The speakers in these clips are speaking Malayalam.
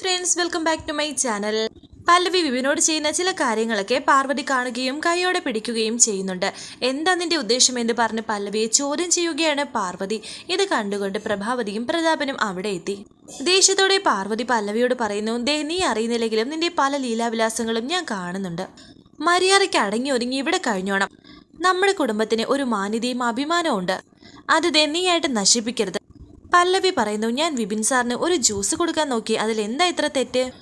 Friends welcome back to my channel Pallavi വിപിനോട് ചെയ്യുന്ന ചില കാര്യങ്ങളൊക്കെ പാർവതി കാണുകയും കൈയോടെ പിടിക്കുകയും ചെയ്യുന്നുണ്ട്. എന്താ നിന്റെ ഉദ്ദേശം എന്ന് പറഞ്ഞ് പല്ലവിയെ ചോദ്യം ചെയ്യുകയാണ് പാർവതി. ഇത് കണ്ടുകൊണ്ട് പ്രഭാവതിയും പ്രതാപനും അവിടെ എത്തി. ദേഷ്യത്തോടെ പാർവതി പല്ലവിയോട് പറയുന്നു ദേ നീ അറിയുന്നില്ലെങ്കിലും നിന്റെ പല ലീലാവിലാസങ്ങളും ഞാൻ കാണുന്നുണ്ട്. മര്യാദയ്ക്ക് അടങ്ങി ഒരുങ്ങി ഇവിടെ കഴിഞ്ഞോണം. നമ്മുടെ കുടുംബത്തിന് ഒരു മാന്യതയും അഭിമാനവും ഉണ്ട് അത് ദേ നീയായിട്ട് നശിപ്പിക്കരുത്. പല്ലവി പറയുന്നു ഞാൻ വിപിൻ സാറിന് ഒരു ജ്യൂസ് കൊടുക്കാൻ നോക്കി അതിൽ എന്താ ഇത്ര തെറ്റ്?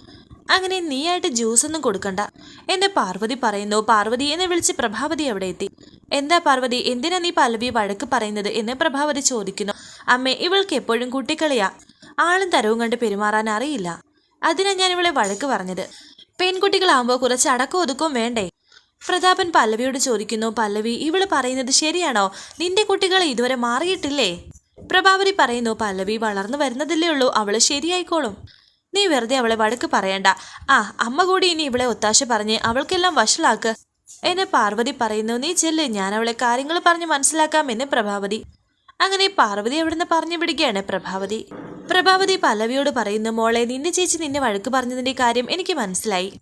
അങ്ങനെ നീയായിട്ട് ജ്യൂസ് ഒന്നും കൊടുക്കണ്ട. എന്റെ പാർവതി പറയുന്നു പാർവതി എന്നെ വിളിച്ച് പ്രഭാവതി അവിടെ എത്തി. എന്താ പാർവതി എന്തിനാ നീ പല്ലവി വഴക്ക് പറയുന്നത്? എന്ന് പ്രഭാവതി ചോദിക്കുന്നു. അമ്മേ ഇവൾക്ക് എപ്പോഴും കുട്ടിക്കളിയാ. ആളും തരവും കണ്ട് പെരുമാറാൻ അറിയില്ല. അതിനാ ഞാൻ ഇവളെ വഴക്ക് പറഞ്ഞത്. പെൺകുട്ടികളാവുമ്പോൾ കുറച്ച് അടക്കം ഒതുക്കും വേണ്ടേ? പ്രതാപൻ പല്ലവിയോട് ചോദിക്കുന്നു പല്ലവി ഇവൾ പറയുന്നത് ശരിയാണോ? നിന്റെ കുട്ടികളെ ഇതുവരെ മാറിയിട്ടില്ലേ? പ്രഭാവതി പറയുന്നു പല്ലവി വളർന്നു വരുന്നതല്ലേ ഉള്ളൂ അവൾ ശരിയായിക്കോളും. നീ വെറുതെ അവളെ വഴക്ക് പറയണ്ട. ആ അമ്മ കൂടി ഇനി ഇവളെ ഒത്താശ പറഞ്ഞ് അവൾക്കെല്ലാം വഷളാക്ക്. എന്നെ പാർവതി പറയുന്നു നീ ചെല്ല് ഞാൻ അവളെ കാര്യങ്ങൾ പറഞ്ഞ് മനസ്സിലാക്കാം എന്ന് പ്രഭാവതി. അങ്ങനെ പാർവതി അവിടുന്ന് പറഞ്ഞു വിടുകയാണ് പ്രഭാവതി. പ്രഭാവതി പല്ലവിയോട് പറയുന്നു മോളെ നിന്നെ ചേച്ചി നിന്നെ വഴക്ക് പറഞ്ഞതിന്റെ കാര്യം എനിക്ക് മനസ്സിലായി.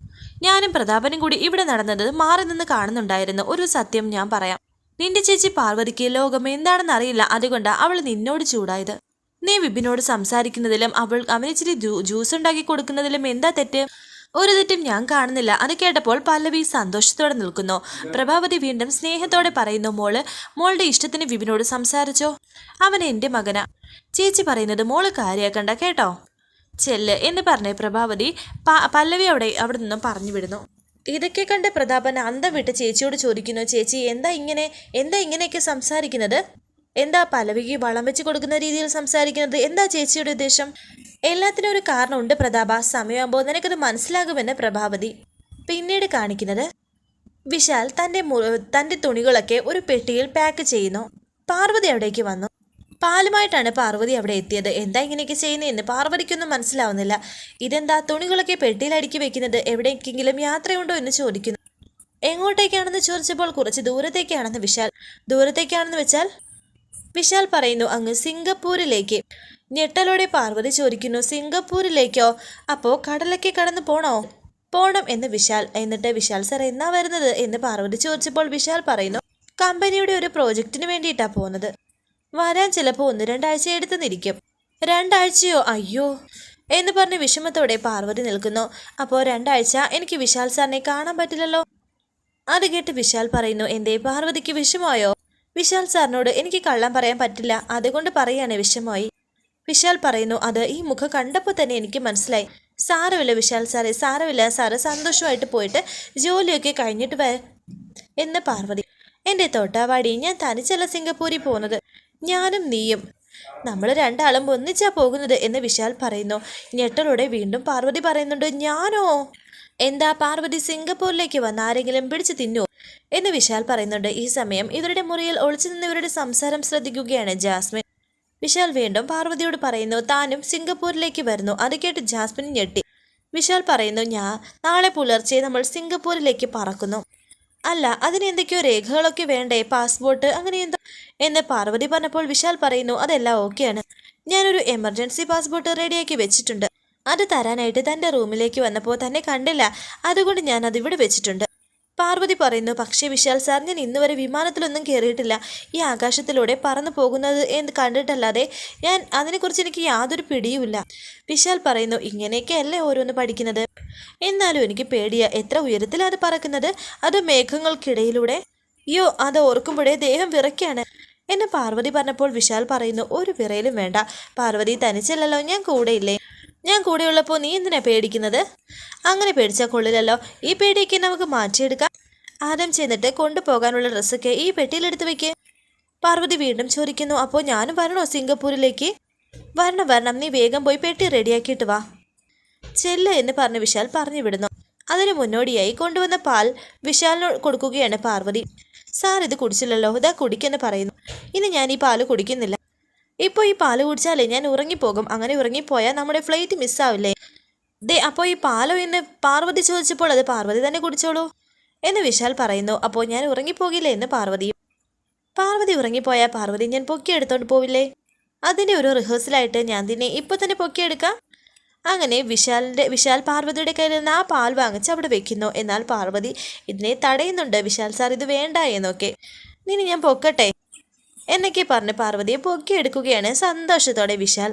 ഞാനും പ്രതാപനും കൂടി ഇവിടെ നടന്നത് മാറി നിന്ന് കാണുന്നുണ്ടായിരുന്നു. ഒരു സത്യം ഞാൻ പറയാം. നിന്റെ ചേച്ചി പാർവതിക്ക് ലോകം എന്താണെന്ന് അറിയില്ല. അതുകൊണ്ട് അവൾ നിന്നോട് ചൂടായത്. നീ വിപിനോട് സംസാരിക്കുന്നതിലും അവൾ അവനിച്ചിരി ജ്യൂസ് ഉണ്ടാക്കി കൊടുക്കുന്നതിലും എന്താ തെറ്റ്? ഒരു തെറ്റും ഞാൻ കാണുന്നില്ല. അത് കേട്ടപ്പോൾ പല്ലവി സന്തോഷത്തോടെ നിൽക്കുന്നു. പ്രഭാവതി വീണ്ടും സ്നേഹത്തോടെ പറയുന്നു മോൾ മോളുടെ ഇഷ്ടത്തിന് വിപിനോട് സംസാരിച്ചോ? അവൻ എന്റെ മകനാ. ചേച്ചി പറയുന്നത് മോൾ കാര്യാക്കണ്ട കേട്ടോ? ചെല്ല് എന്ന് പറഞ്ഞ് പ്രഭാവതി പല്ലവി അവിടെ അവിടെ നിന്നും പറഞ്ഞു വിടുന്നു. ഇതൊക്കെ കണ്ട് പ്രതാപൻ അന്തം വിട്ട് ചേച്ചിയോട് ചോദിക്കുന്നു ചേച്ചി എന്താ ഇങ്ങനെ എന്താ ഇങ്ങനെയൊക്കെ സംസാരിക്കുന്നത്? എന്താ പലവിക്ക് വളം വെച്ച് കൊടുക്കുന്ന രീതിയിൽ സംസാരിക്കുന്നത്? എന്താ ചേച്ചിയുടെ ഉദ്ദേശം? എല്ലാത്തിനും ഒരു കാരണമുണ്ട് പ്രതാപ. സമയമാകുമ്പോൾ നിനക്കത് മനസ്സിലാകുമെന്ന് പ്രഭാവതി പിന്നീട് കാണിക്കുന്നത്. വിശാൽ തന്റെ തന്റെ തുണികളൊക്കെ ഒരു പെട്ടിയിൽ പാക്ക് ചെയ്യുന്നു. പാർവതി അവിടേക്ക് വന്നു. പാലുമായിട്ടാണ് പാർവതി അവിടെ എത്തിയത്. എന്താ ഇങ്ങനെയൊക്കെ ചെയ്യുന്നതെന്ന് പാർവതിക്കൊന്നും മനസ്സിലാവുന്നില്ല. ഇതെന്താ തുണികളൊക്കെ പെട്ടിയിൽ അടുക്കി വെക്കുന്നത്? എവിടേക്കെങ്കിലും യാത്രയുണ്ടോ എന്ന് ചോദിക്കുന്നു. എങ്ങോട്ടേക്കാണെന്ന് ചോദിച്ചപ്പോൾ കുറച്ച് ദൂരത്തേക്കാണെന്ന് വിശാൽ ദൂരത്തേക്കാണെന്ന് വെച്ചാൽ വിശാൽ പറയുന്നു അങ്ങ് സിംഗപ്പൂരിലേക്ക്. ഞെട്ടലോടെ പാർവതി ചോദിക്കുന്നു സിംഗപ്പൂരിലേക്കോ? അപ്പോൾ കടലൊക്കെ കടന്നു പോണോ? പോണം എന്ന് വിശാൽ എന്നിട്ട് വിശാൽ സർ എന്നാ വരുന്നത്? എന്ന് പാർവതി ചോദിച്ചപ്പോൾ വിശാൽ പറയുന്നു കമ്പനിയുടെ ഒരു പ്രോജക്റ്റിന് വേണ്ടിയിട്ടാണ് പോകുന്നത് വരാൻ ചിലപ്പോൾ ഒന്ന് രണ്ടാഴ്ച എടുത്തെന്നിരിക്കും രണ്ടാഴ്ചയോ? അയ്യോ. എന്ന് പറഞ്ഞ് വിഷമത്തോടെ പാർവതി നിൽക്കുന്നു. അപ്പോൾ രണ്ടാഴ്ച എനിക്ക് വിശാൽ സാറിനെ കാണാൻ പറ്റില്ലല്ലോ. അത് കേട്ട് വിശാൽ പറയുന്നു എന്തേ പാർവതിക്ക് വിഷമമായോ? വിശാൽ സാറിനോട് എനിക്ക് കള്ളം പറയാൻ പറ്റില്ല. അതുകൊണ്ട് പറയാണ് വിഷമമായി. വിശാൽ പറയുന്നു അത് ഈ മുഖം കണ്ടപ്പോൾ തന്നെ എനിക്ക് മനസ്സിലായി. സാരമില്ല വിശാൽ സാറേ സാരമില്ല. സാറ് സന്തോഷമായിട്ട് പോയിട്ട് ജോലിയൊക്കെ കഴിഞ്ഞിട്ട് വരാം എന്ന് പാർവതി എന്റെ തോട്ടാവാടി ഞാൻ തനിച്ചല്ല സിംഗപ്പൂരിൽ പോകുന്നത്. ഞാനും നീയും. നമ്മൾ രണ്ടാളും ഒന്നിച്ചാ പോകുന്നത് എന്ന് വിശാൽ പറയുന്നു. ഞെട്ടലോടെ വീണ്ടും പാർവതി പറയുന്നുണ്ട് ഞാനോ? എന്താ പാർവതി സിംഗപ്പൂരിലേക്ക് വന്ന ആരെങ്കിലും പിടിച്ചു തിന്നോ? എന്ന് വിശാൽ പറയുന്നുണ്ട്. ഈ സമയം ഇവരുടെ മുറിയിൽ ഒളിച്ചു നിന്ന് ഇവരുടെ സംസാരം ശ്രദ്ധിക്കുകയാണ് ജാസ്മിൻ. വിശാൽ വീണ്ടും പാർവതിയോട് പറയുന്നു താനും സിംഗപ്പൂരിലേക്ക് വരുന്നു. അത് കേട്ട് ജാസ്മിൻ ഞെട്ടി. വിശാൽ പറയുന്നു ഞാൻ നാളെ പുലർച്ചെ നമ്മൾ സിംഗപ്പൂരിലേക്ക് പറക്കുന്നു. അല്ല അതിന് എന്തൊക്കെയോ രേഖകളൊക്കെ വേണ്ടേ? പാസ്പോർട്ട് അങ്ങനെ എന്തോ. എന്ന് പാർവതി പറഞ്ഞപ്പോൾ വിശാൽ പറയുന്നു അതെല്ലാം ഓക്കെയാണ്. ഞാനൊരു എമർജൻസി പാസ്പോർട്ട് റെഡിയാക്കി വെച്ചിട്ടുണ്ട്. അത് തരാനായിട്ട് തന്റെ റൂമിലേക്ക് വന്നപ്പോൾ തന്നെ കണ്ടില്ല. അതുകൊണ്ട് ഞാൻ ഇവിടെ വെച്ചിട്ടുണ്ട്. പാർവതി പറയുന്നു പക്ഷേ വിശാൽ സാർ ഞാൻ ഇന്നുവരെ വിമാനത്തിലൊന്നും കയറിയിട്ടില്ല ഈ ആകാശത്തിലൂടെ പറന്നു പോകുന്നത് എന്ന് കണ്ടിട്ടല്ലാതെ ഞാൻ അതിനെക്കുറിച്ച് എനിക്ക് യാതൊരു പിടിയുമില്ല. വിശാൽ പറയുന്നു ഇങ്ങനെയൊക്കെയല്ലേ ഓരോന്ന് പഠിക്കുന്നത്? എന്നാലും എനിക്ക് പേടിയാ. എത്ര ഉയരത്തിലാണ് പറക്കുന്നത്? അത് മേഘങ്ങൾക്കിടയിലൂടെ? അയ്യോ അത് ഓർക്കുമ്പോഴേ ദേഹം വിറയ്ക്കാണ്. എന്നെ പാർവതി പറഞ്ഞപ്പോൾ വിശാൽ പറയുന്നു ഒരു വിറയിലും വേണ്ട. പാർവതി തനിച്ചല്ലല്ലോ ഞാൻ കൂടെയില്ലേ? ഞാൻ കൂടെയുള്ളപ്പോൾ നീ എന്തിനാ പേടിക്കുന്നത്? അങ്ങനെ പേടിച്ചാൽ കൊള്ളില്ലല്ലോ. ഈ പേടിയൊക്കെ നമുക്ക് മാറ്റിയെടുക്കാം. ആദ്യം ചെന്നിട്ട് കൊണ്ടുപോകാനുള്ള ഡ്രസ്സൊക്കെ ഈ പെട്ടിയിലെടുത്ത് വെക്ക്. പാർവതി വീണ്ടും ചോദിക്കുന്നു അപ്പോൾ ഞാനും വരണോ സിംഗപ്പൂരിലേക്ക്? വരണം വരണം. നീ വേഗം പോയി പെട്ടി റെഡിയാക്കിയിട്ട് വാ. ചെല്ല എന്ന് പറഞ്ഞ് വിശാൽ പറഞ്ഞു വിടുന്നു. അതിന് മുന്നോടിയായി കൊണ്ടുവന്ന പാൽ വിശാലിന് കൊടുക്കുകയാണ് പാർവതി. സാർ ഇത് കുടിച്ചില്ലല്ലോ. ഇതാ കുടിക്കെന്ന് പറയുന്നു. ഇനി ഞാൻ ഈ പാൽ കുടിക്കുന്നില്ല. ഇപ്പോൾ ഈ പാൽ കുടിച്ചാലേ ഞാൻ ഉറങ്ങിപ്പോകും. അങ്ങനെ ഉറങ്ങിപ്പോയാൽ നമ്മുടെ ഫ്ലൈറ്റ് മിസ്സാവില്ലേ ദേ അപ്പോൾ ഈ പാലോ എന്ന് പാർവതി ചോദിച്ചപ്പോൾ അത് പാർവതി തന്നെ കുടിച്ചോളൂ എന്ന് വിശാൽ പറയുന്നു. അപ്പോൾ ഞാൻ ഉറങ്ങിപ്പോകില്ലേ എന്ന് പാർവതി പാർവതി ഉറങ്ങിപ്പോയാൽ പാർവതി ഞാൻ പൊക്കിയെടുത്തോണ്ട് പോവില്ലേ? അതിന്റെ ഒരു റിഹേഴ്സലായിട്ട് ഞാൻ തന്നെ ഇപ്പോൾ തന്നെ പൊക്കിയെടുക്കാം. അങ്ങനെ വിശാലിന്റെ വിശാൽ പാർവതിയുടെ കയ്യിൽ നിന്ന് ആ പാൽ വാങ്ങിച്ച് അവിടെ വെക്കുന്നു. എന്നാൽ പാർവതി ഇതിനെ തടയുന്നുണ്ട്. വിശാൽ സാർ ഇത് വേണ്ട എന്നൊക്കെ. നിന്നെ ഞാൻ പൊക്കട്ടെ? എന്നൊക്കെ പറഞ്ഞ് പാർവതിയെ പൊക്കിയെടുക്കുകയാണ് സന്തോഷത്തോടെ വിശാൽ.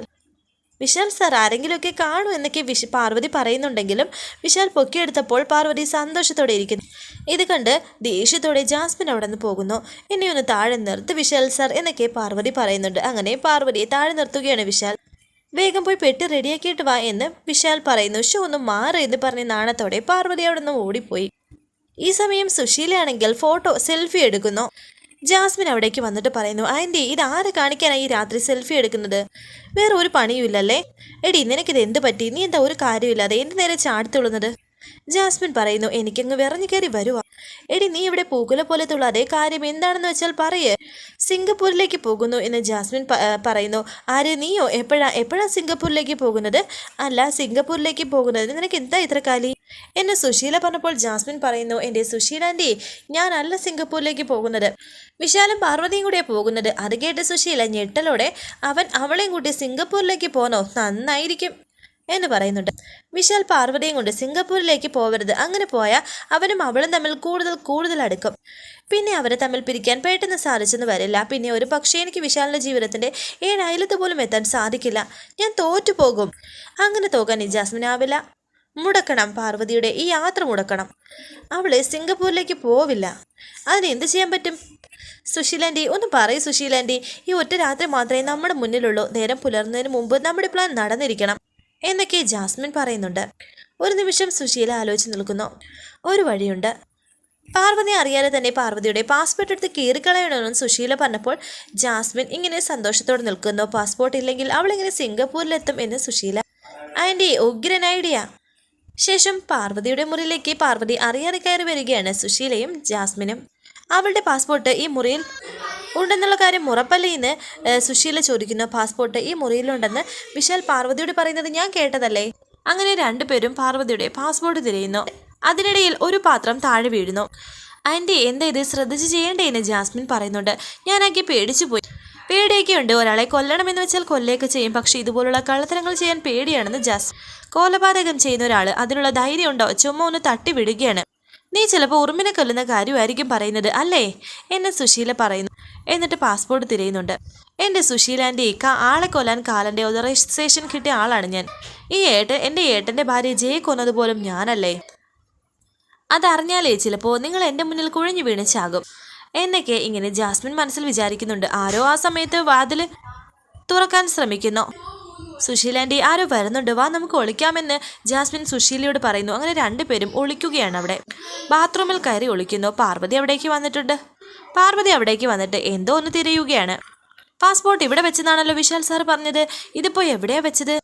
വിശാൽ സാർ ആരെങ്കിലുമൊക്കെ കാണൂ എന്നൊക്കെ വിശ പാർവതി പറയുന്നുണ്ടെങ്കിലും വിശാൽ പൊക്കിയെടുത്തപ്പോൾ പാർവതി സന്തോഷത്തോടെ ഇരിക്കുന്നു. ഇത് കണ്ട് ദേഷ്യത്തോടെ ജാസ്മിൻ അവിടെ നിന്ന് പോകുന്നു. എന്നെ ഒന്ന് താഴെ നിർത്ത് വിശാൽ സാർ എന്നൊക്കെ പാർവതി പറയുന്നുണ്ട്. അങ്ങനെ പാർവതിയെ താഴെ നിർത്തുകയാണ് വിശാൽ. വേഗം പോയി പെട്ടി റെഡിയാക്കിയിട്ട് വാ എന്ന് വിശാൽ പറയുന്നു. ഷോ ഒന്ന് മാറി എന്ന് പറഞ്ഞ് നാണത്തോടെ പാർവതി അവിടെ നിന്ന് ഓടിപ്പോയി. ഈ സമയം സുശീലയാണെങ്കിൽ ഫോട്ടോ സെൽഫി എടുക്കുന്നു. ജാസ്മിൻ അവിടേക്ക് വന്നിട്ട് പറയുന്നു ആന്റി ഇത് ആരെ കാണിക്കാനായി രാത്രി സെൽഫി എടുക്കുന്നത്? വേറെ ഒരു പണിയുമില്ലല്ലേ എടി നിനക്കിത് എന്ത് പറ്റി? നീ എന്താ ഒരു കാര്യമില്ലാതെ എന്റെ നേരെ ചാടിത്തുള്ളുന്നത് ജാസ്മിൻ പറയുന്നു എനിക്കങ്ങ് വിറഞ്ഞു കയറി വരുവാ. എടി നീ ഇവിടെ പൂക്കുല പോലെ തുള്ളാതെ കാര്യം എന്താണെന്ന് വെച്ചാൽ പറയേ. സിംഗപ്പൂരിലേക്ക് പോകുന്നു എന്ന് ജാസ്മിൻ പറയുന്നു. ആര് നീയോ? എപ്പോഴാ എപ്പോഴാ സിംഗപ്പൂരിലേക്ക് പോകുന്നത്? അല്ല സിംഗപ്പൂരിലേക്ക് പോകുന്നത്. നിനക്ക് എന്താ ഇത്ര കാലി? എന്നെ സുശീല പറഞ്ഞപ്പോൾ ജാസ്മിൻ പറയുന്നു എന്റെ സുശീല ആന്റി ഞാനല്ല സിംഗപ്പൂരിലേക്ക് പോകുന്നത്. വിശാലും പാർവതിയും കൂടിയാണ് പോകുന്നത്. അത് കേട്ട് സുശീല ഞെട്ടലോടെ അവൻ അവളെയും കൂട്ടി സിംഗപ്പൂരിലേക്ക് പോന്നോ? നന്നായിരിക്കും. എന്ന് പറയുന്നുണ്ട്. വിശാൽ പാർവതിയും കൊണ്ട് സിംഗപ്പൂരിലേക്ക് പോവരുത്. അങ്ങനെ പോയാൽ അവനും അവളും തമ്മിൽ കൂടുതൽ കൂടുതൽ അടുക്കും. പിന്നെ അവരെ തമ്മിൽ പിരിക്കാൻ പെട്ടെന്ന് സാധിച്ചെന്ന് വരില്ല. പിന്നെ ഒരു പക്ഷേ എനിക്ക് വിശാലിന്റെ ജീവിതത്തിന്റെ ഏഴ് അയലത്ത് പോലും എത്താൻ സാധിക്കില്ല. ഞാൻ തോറ്റു പോകും. അങ്ങനെ തോക്കാൻ ജാസ്മിനാവില്ല മുടക്കണം പാർവതിയുടെ ഈ യാത്ര മുടക്കണം. അവൾ സിംഗപ്പൂരിലേക്ക് പോവില്ല. അതിന് എന്ത് ചെയ്യാൻ പറ്റും? സുശീലാന്റി ഒന്ന് പറയൂ സുശീലാന്റി ഈ ഒറ്റ രാത്രി മാത്രമേ നമ്മുടെ മുന്നിലുള്ളൂ. നേരം പുലർന്നതിന് മുമ്പ് നമ്മുടെ പ്ലാൻ നടന്നിരിക്കണം. എന്നൊക്കെ ജാസ്മിൻ പറയുന്നുണ്ട്. ഒരു നിമിഷം സുശീല ആലോചിച്ച് നിൽക്കുന്നു. ഒരു വഴിയുണ്ട്. പാർവതി അറിയാതെ തന്നെ പാർവതിയുടെ പാസ്പോർട്ട് എടുത്ത് കീറിക്കളയണമെന്ന് സുശീല പറഞ്ഞപ്പോൾ ജാസ്മിൻ ഇങ്ങനെ സന്തോഷത്തോടെ നിൽക്കുന്നു. പാസ്പോർട്ട് ഇല്ലെങ്കിൽ അവളിങ്ങനെ സിംഗപ്പൂരിലെത്തും എന്ന് സുശീല. ആന്റി ഉഗ്രൻ ഐഡിയ ശേഷം പാർവതിയുടെ മുറിയിലേക്ക് പാർവതി അറിയാതെ കയറി വരികയാണ് സുശീലയും ജാസ്മിനും. അവളുടെ പാസ്പോർട്ട് ഈ മുറിയിൽ ഉണ്ടെന്നുള്ള കാര്യം ഉറപ്പല്ലേ എന്ന് സുശീല ചോദിക്കുന്നു. പാസ്പോർട്ട് ഈ മുറിയിലുണ്ടെന്ന് വിശാൽ പാർവതിയോട് പറയുന്നത് ഞാൻ കേട്ടതല്ലേ? അങ്ങനെ രണ്ടുപേരും പാർവതിയുടെ പാസ്പോർട്ട് തിരയുന്നു. അതിനിടയിൽ ഒരു പാത്രം താഴെ വീഴുന്നു. ആന്റി എന്താ ഇത്? ശ്രദ്ധിച്ച് ചെയ്യേണ്ടേന്ന് ജാസ്മിൻ പറയുന്നുണ്ട്. ഞാനാക്കി പേടിച്ചു പോയി പേടിയൊക്കെ ഉണ്ട് ഒരാളെ കൊല്ലണമെന്ന് വെച്ചാൽ കൊല്ലയൊക്കെ ചെയ്യും. പക്ഷെ ഇതുപോലുള്ള കള്ളത്തരങ്ങൾ ചെയ്യാൻ പേടിയാണെന്ന് ജാസ് കൊലപാതകം ചെയ്യുന്ന ഒരാൾ അതിനുള്ള ധൈര്യമുണ്ടോ ചുമ്മാ ഒന്ന് തട്ടിവിടുകയാണ് നീ ചിലപ്പോൾ ഉറുമ്പിനെ കൊല്ലുന്ന കാര്യമായിരിക്കും പറയുന്നത് അല്ലേ? എന്നെ സുശീല പറയുന്നു. എന്നിട്ട് പാസ്പോർട്ട് തിരയുന്നുണ്ട്. എന്റെ സുശീലാന്റെ ഈ ആളെ കൊല്ലാൻ കാലന്റെ ഓതറൈസേഷൻ കിട്ടിയ ആളാണ് ഞാൻ. ഈ ഏട്ടൻ എന്റെ ഏട്ടന്റെ ഭാര്യ ജയെ കൊന്നതുപോലും ഞാനല്ലേ? അതറിഞ്ഞാലേ ചിലപ്പോൾ നിങ്ങൾ എന്റെ മുന്നിൽ കുഴഞ്ഞു വീണ് ചാകും. എന്നൊക്കെ ഇങ്ങനെ ജാസ്മിൻ മനസ്സിൽ വിചാരിക്കുന്നുണ്ട്. ആരോ ആ സമയത്ത് വാതിൽ തുറക്കാൻ ശ്രമിക്കുന്നു. സുശീലാന്റി ആരോ വരുന്നുണ്ട്. വാ നമുക്ക് ഒളിക്കാമെന്ന് ജാസ്മിൻ സുശീലയോട് പറയുന്നു. അങ്ങനെ രണ്ടുപേരും ഒളിക്കുകയാണ് അവിടെ. ബാത്റൂമിൽ കയറി ഒളിക്കുന്നു. പാർവതി അവിടേക്ക് വന്നിട്ടുണ്ട്. പാർവതി അവിടേക്ക് വന്നിട്ട് എന്തോ ഒന്ന് തിരയുകയാണ്. പാസ്പോർട്ട് ഇവിടെ വെച്ചതാണല്ലോ വിശാൽ സാർ പറഞ്ഞത്. ഇതിപ്പോൾ എവിടെയാ വെച്ചത്?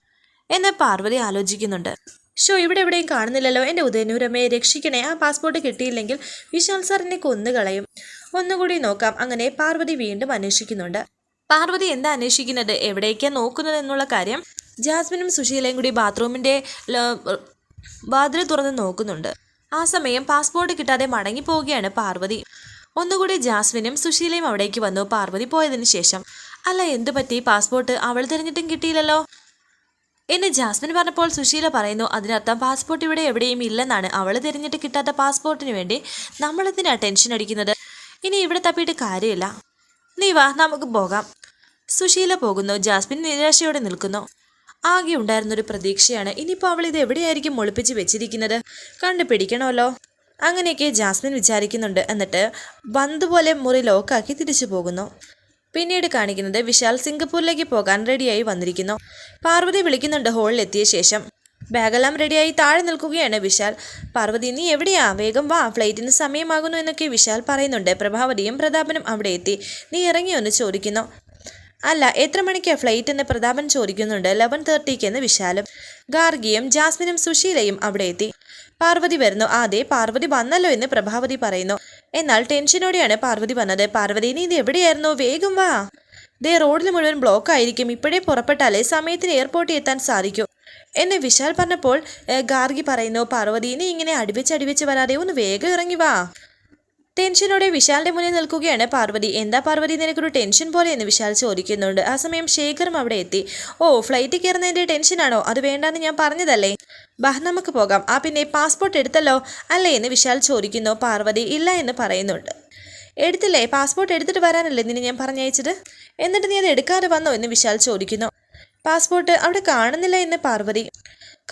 എന്ന് പാർവതി ആലോചിക്കുന്നുണ്ട്. ഷോ ഇവിടെ എവിടെയും കാണുന്നില്ലല്ലോ. എന്റെ ഉദയനൂരമ്മയെ രക്ഷിക്കണേ. ആ പാസ്പോർട്ട് കിട്ടിയില്ലെങ്കിൽ വിശാൽ സാറിനെ കൊന്നുകളയും. ഒന്നുകൂടി നോക്കാം. അങ്ങനെ പാർവതി വീണ്ടും അന്വേഷിക്കുന്നുണ്ട്. പാർവതി എന്താ അന്വേഷിക്കുന്നത്? എവിടേക്കാ നോക്കുന്നത് എന്നുള്ള കാര്യം ജാസ്മിനും സുശീലയും കൂടി ബാത്റൂമിന്റെ വാതിൽ തുറന്ന് നോക്കുന്നുണ്ട്. ആ സമയം പാസ്പോർട്ട് കിട്ടാതെ മടങ്ങി പോവുകയാണ് പാർവതി. ഒന്നുകൂടി ജാസ്മിനും സുശീലയും അവിടേക്ക് വന്നു. പാർവതി പോയതിന് ശേഷം അല്ല എന്തു പറ്റി പാസ്പോർട്ട് അവൾ തിരഞ്ഞിട്ടും കിട്ടിയില്ലല്ലോ. എന്നെ ജാസ്മിൻ പറഞ്ഞപ്പോൾ സുശീല പറയുന്നു അതിനർത്ഥം പാസ്പോർട്ട് ഇവിടെ എവിടെയും ഇല്ലെന്നാണ്. അവൾ തിരഞ്ഞിട്ട് കിട്ടാത്ത പാസ്പോർട്ടിന് വേണ്ടി നമ്മളെന്തിനാ ടെൻഷൻ അടിക്കുന്നത്? ഇനി ഇവിടെ തപ്പിയിട്ട് കാര്യമില്ല. നീ വാ നമുക്ക് പോകാം. സുശീല പോകുന്നു. ജാസ്മിൻ നിരാശയോടെ നിൽക്കുന്നു. ആകെ ഉണ്ടായിരുന്നൊരു പ്രതീക്ഷയാണ്. ഇനിയിപ്പോൾ അവൾ ഇത് എവിടെയായിരിക്കും ഒളിപ്പിച്ച് വെച്ചിരിക്കുന്നത്? കണ്ടുപിടിക്കണമല്ലോ. അങ്ങനെയൊക്കെ ജാസ്മിൻ വിചാരിക്കുന്നുണ്ട്. എന്നിട്ട് ബന്ദ് പോലെ മുറി ലോക്കാക്കി തിരിച്ചു പോകുന്നു. പിന്നീട് കാണിക്കുന്നത് വിശാൽ സിംഗപ്പൂരിലേക്ക് പോകാൻ റെഡിയായി വന്നിരിക്കുന്നു. പാർവതി വിളിക്കുന്നുണ്ട് ഹോളിൽ എത്തിയ ശേഷം. ബാഗെല്ലാം റെഡിയായി താഴെ നിൽക്കുകയാണ് വിശാൽ. പാർവതി നീ എവിടെയാ? വേഗം വാ. ഫ്ലൈറ്റിന് സമയമാകുന്നു എന്നൊക്കെ വിശാൽ പറയുന്നുണ്ട്. പ്രഭാവതിയും പ്രതാപനും അവിടെ എത്തി. നീ ഇറങ്ങിയോ എന്ന് ചോദിക്കുന്നു. അല്ല എത്ര മണിക്കാണ് ഫ്ലൈറ്റ്? എന്ന് പ്രതാപൻ ചോദിക്കുന്നുണ്ട്. ലെവൻ തേർട്ടിക്ക് എന്ന് വിശാലും. ഗാർഗിയും ജാസ്മിനും സുശീലയും അവിടെ എത്തി. പാർവതി വരുന്നു. അതെ പാർവതി വന്നല്ലോ എന്ന് പ്രഭാവതി പറയുന്നു. എന്നാൽ ടെൻഷനോടെയാണ് പാർവതി വന്നത്. പാർവതി നീ ഇത് എവിടെയായിരുന്നു? വേഗം വാ. ദേ റോഡിൽ മുഴുവൻ ബ്ലോക്ക് ആയിരിക്കും ഇപ്പോഴേ പുറപ്പെട്ടാലേ സമയത്തിന് എയർപോർട്ടിൽ എത്താൻ സാധിക്കൂ. എന്ന് വിശാൽ പറഞ്ഞപ്പോൾ ഗാർഗി പറയുന്നു പാർവതി നീ ഇങ്ങനെ അടിവെച്ച് അടിവെച്ച് വരാതെ ഒന്ന് വേഗം ഇറങ്ങി വാ. ടെൻഷനോടെ വിശാലിന്റെ മുന്നിൽ നിൽക്കുകയാണ് പാർവതി. എന്താ പാർവതി നിനക്കൊരു ടെൻഷൻ പോലെ എന്ന് വിശാൽ ചോദിക്കുന്നുണ്ട്. ആ സമയം ശേഖറും അവിടെ എത്തി. ഓ ഫ്ലൈറ്റ് കയറുന്നതിന്റെ ടെൻഷനാണോ അത് വേണ്ടാന്ന് ഞാൻ പറഞ്ഞതല്ലേ? ബഹ് നമുക്ക് പോകാം. ആ പിന്നെ പാസ്പോർട്ട് എടുത്തല്ലോ? അല്ലേ എന്ന് വിശാൽ ചോദിക്കുന്നു. പാർവതി ഇല്ല എന്ന് പറയുന്നുണ്ട്. എടുത്തില്ലേ? പാസ്പോർട്ട് എടുത്തിട്ട് വരാനല്ലേ നിന്നെ ഞാൻ പറഞ്ഞയച്ചത്? എന്നിട്ട് നീ അത് എടുക്കാതെ വന്നോ എന്ന് വിശാൽ ചോദിക്കുന്നു. പാസ്പോർട്ട് അവിടെ കാണുന്നില്ല എന്ന് പാർവതി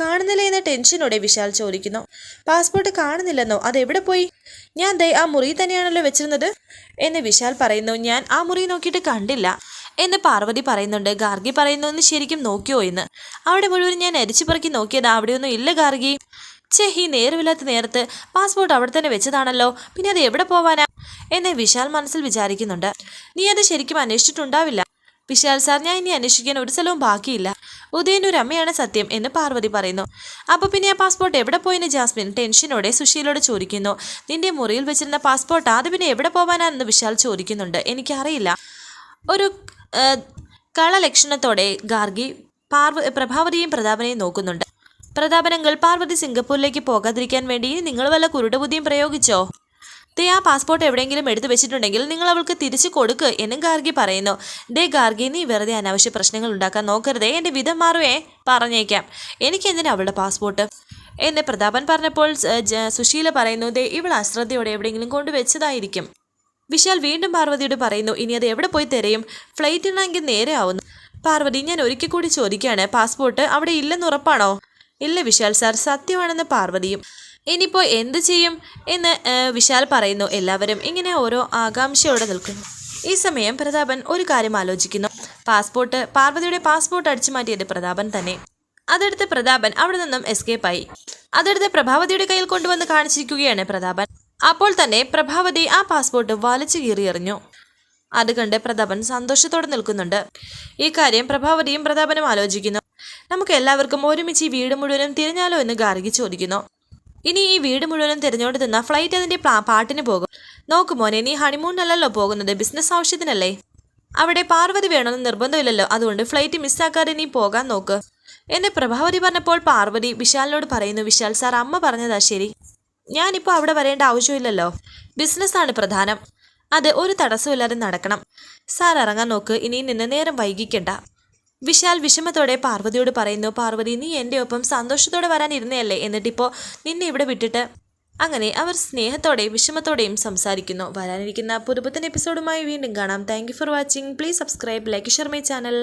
കാണുന്നില്ല എന്ന ടെൻഷനോടെ വിശാൽ ചോദിക്കുന്നു. പാസ്പോർട്ട് കാണുന്നില്ലെന്നോ? അതെവിടെ പോയി? ഞാൻ ദൈ ആ മുറി തന്നെയാണല്ലോ വെച്ചിരുന്നത്. എന്ന് വിശാൽ പറയുന്നു ഞാൻ ആ മുറി നോക്കിയിട്ട് കണ്ടില്ല. എന്ന് പാർവതി പറയുന്നുണ്ട്. ഗാർഗി പറയുന്നു എന്ന് ശരിക്കും നോക്കിയോ എന്ന്. അവിടെ മുഴുവൻ ഞാൻ അരിച്ചു പറക്കി നോക്കിയത്. അവിടെയൊന്നും ഇല്ല ഗാർഗി. ഛേ ഈ നേരമില്ലാത്ത നേരത്ത് പാസ്പോർട്ട് അവിടെ തന്നെ വെച്ചതാണല്ലോ. പിന്നെ അത് എവിടെ പോവാനാ? എന്ന് വിശാൽ മനസ്സിൽ വിചാരിക്കുന്നുണ്ട്. നീ അത് ശരിക്കും അന്വേഷിച്ചിട്ടുണ്ടാവില്ല. വിശാൽ സാർ ഞാൻ ഇനി അന്വേഷിക്കാൻ ഒരു സ്ഥലവും ബാക്കിയില്ല. ഉദയൻ ഒരു അമ്മയാണ് സത്യം എന്ന് പാർവതി പറയുന്നു. അപ്പോൾ പിന്നെ ആ പാസ്പോർട്ട് എവിടെ പോയെന്ന് ജാസ്മിൻ ടെൻഷനോടെ സുശീലോട് ചോദിക്കുന്നു. നിന്റെ മുറിയിൽ വെച്ചിരുന്ന പാസ്പോർട്ട് അത് പിന്നെ എവിടെ പോവാനാണെന്ന് വിശാൽ ചോദിക്കുന്നുണ്ട്. എനിക്കറിയില്ല. ഒരു കളലക്ഷണത്തോടെ ഗാർഗി പാർവ പ്രഭാവതിയും പ്രതാപനെയും നോക്കുന്നുണ്ട്. പ്രതാപനങ്ങൾ പാർവതി സിംഗപ്പൂരിലേക്ക് പോകാതിരിക്കാൻ വേണ്ടി നിങ്ങൾ വല്ല കുരുടബുദ്ധിയും പ്രയോഗിച്ചോ? ദേ ആ പാസ്പോർട്ട് എവിടെയെങ്കിലും എടുത്തു വെച്ചിട്ടുണ്ടെങ്കിൽ നിങ്ങൾ അവൾക്ക് തിരിച്ചു കൊടുക്ക് എന്നും ഗാർഗി പറയുന്നു. ദേ ഗാർഗി നീ വെറുതെ അനാവശ്യ പ്രശ്നങ്ങൾ ഉണ്ടാക്കാൻ നോക്കരുതേ. എന്റെ വിധം മാറുവേ പറഞ്ഞേക്കാം. എനിക്ക് എന്തിനാ അവളുടെ പാസ്പോർട്ട് എന്ന് പ്രതാപൻ പറഞ്ഞപ്പോൾ സുശീല പറയുന്നു ദേ ഇവൾ അശ്രദ്ധയോടെ എവിടെയെങ്കിലും കൊണ്ടുവച്ചതായിരിക്കും. വിശാൽ വീണ്ടും പാർവതിയോട് പറയുന്നു ഇനി അത് എവിടെ പോയി തിരയും? ഫ്ലൈറ്റിനാണെങ്കിൽ നേരെ ആവുന്നു. പാർവതി ഞാൻ ഒരിക്കൽ കൂടി ചോദിക്കുകയാണ് പാസ്പോർട്ട് അവിടെ ഇല്ലെന്ന് ഉറപ്പാണോ? ഇല്ല വിശാൽ സാർ സത്യമാണെന്ന് പാർവതിയും. ഇനിയിപ്പോൾ എന്ത് ചെയ്യും എന്ന് വിശാൽ പറയുന്നു. എല്ലാവരും ഇങ്ങനെ ഓരോ ആകാംക്ഷയോടെ നിൽക്കുന്നു. ഈ സമയം പ്രതാപൻ ഒരു കാര്യം ആലോചിക്കുന്നു. പാസ്പോർട്ട് പാർവതിയുടെ പാസ്പോർട്ട് അടിച്ചു മാറ്റിയത് പ്രതാപൻ തന്നെ. അതെടുത്ത് പ്രതാപൻ അവിടെ നിന്നും എസ്കേപ്പ് ആയി. അതെടുത്ത് പ്രഭാവതിയുടെ കയ്യിൽ കൊണ്ടുവന്ന് കാണിച്ചിരിക്കുകയാണ് പ്രതാപൻ. അപ്പോൾ തന്നെ പ്രഭാവതി ആ പാസ്പോർട്ട് വലിച്ചു കീറിയെറിഞ്ഞു അത് കണ്ട് പ്രതാപൻ സന്തോഷത്തോടെ നിൽക്കുന്നുണ്ട്. ഈ കാര്യം പ്രഭാവതിയും പ്രതാപനും ആലോചിക്കുന്നു. നമുക്ക് എല്ലാവർക്കും ഒരുമിച്ച് വീട് മുഴുവനും തിരഞ്ഞാലോ എന്ന് ഗാർഗി ചോദിക്കുന്നു. ഇനി ഈ വീട് മുഴുവനും തിരഞ്ഞോണ്ട് തിന്ന ഫ്ലൈറ്റ് അതിന്റെ പാട്ടിന് പോകും. നോക്ക് മോനെ നീ ഹണിമൂണിനല്ലല്ലോ പോകുന്നത് ബിസിനസ് ആവശ്യത്തിനല്ലേ? അവിടെ പാർവതി വേണമെന്ന് നിർബന്ധമില്ലല്ലോ അതുകൊണ്ട് ഫ്ലൈറ്റ് മിസ്സാക്കാതെ നീ പോകാൻ നോക്ക്. എന്നെ പ്രഭാവതി പറഞ്ഞപ്പോൾ പാർവതി വിശാലിനോട് പറയുന്നു വിശാൽ സാർ അമ്മ പറഞ്ഞതാ ശരി. ഞാനിപ്പോൾ അവിടെ വരേണ്ട ആവശ്യമില്ലല്ലോ. ബിസിനസ്സാണ് പ്രധാനം. അത് ഒരു തടസ്സമില്ലാതെ നടക്കണം. സാർ ഇറങ്ങാൻ നോക്ക്. ഇനി നിന്ന് നേരം വൈകിക്കണ്ട. വിശാൽ വിഷമത്തോടെ പാർവതിയോട് പറയുന്നു പാർവതി നീ എന്റെ ഒപ്പം സന്തോഷത്തോടെ വരാൻ ഇരുന്നയല്ലേ എന്നിട്ടിപ്പോൾ നിന്നെ ഇവിടെ വിട്ടിട്ട്? അങ്ങനെ അവർ സ്നേഹത്തോടെയും വിഷമത്തോടെയും സംസാരിക്കുന്നു. വരാനിരിക്കുന്ന പുതുപുത്തൻ എപ്പിസോഡുമായി വീണ്ടും കാണാം. Thank for watching please subscribe like share my channel